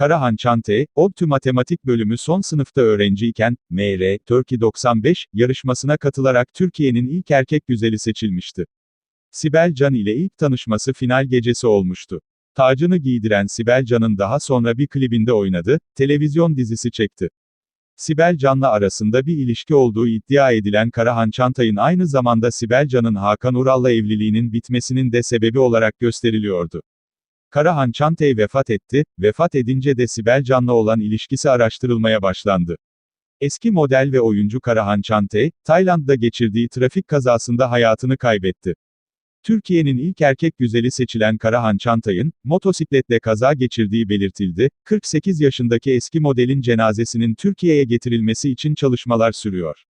Karahan Çante, ODTÜ Matematik Bölümü son sınıfta öğrenciyken, MR, Turkey 95, yarışmasına katılarak Türkiye'nin ilk erkek güzeli seçilmişti. Sibel Can ile ilk tanışması final gecesi olmuştu. Tacını giydiren Sibel Can'ın daha sonra bir klibinde oynadı, televizyon dizisi çekti. Sibel Can'la arasında bir ilişki olduğu iddia edilen Karahan Çantay'ın aynı zamanda Sibel Can'ın Hakan Ural'la evliliğinin bitmesinin de sebebi olarak gösteriliyordu. Karahan Çantay vefat etti, vefat edince de Sibel Can'la olan ilişkisi araştırılmaya başlandı. Eski model ve oyuncu Karahan Çantay, Tayland'da geçirdiği trafik kazasında hayatını kaybetti. Türkiye'nin ilk erkek güzeli seçilen Karahan Çantay'ın, motosikletle kaza geçirdiği belirtildi, 48 yaşındaki eski modelin cenazesinin Türkiye'ye getirilmesi için çalışmalar sürüyor.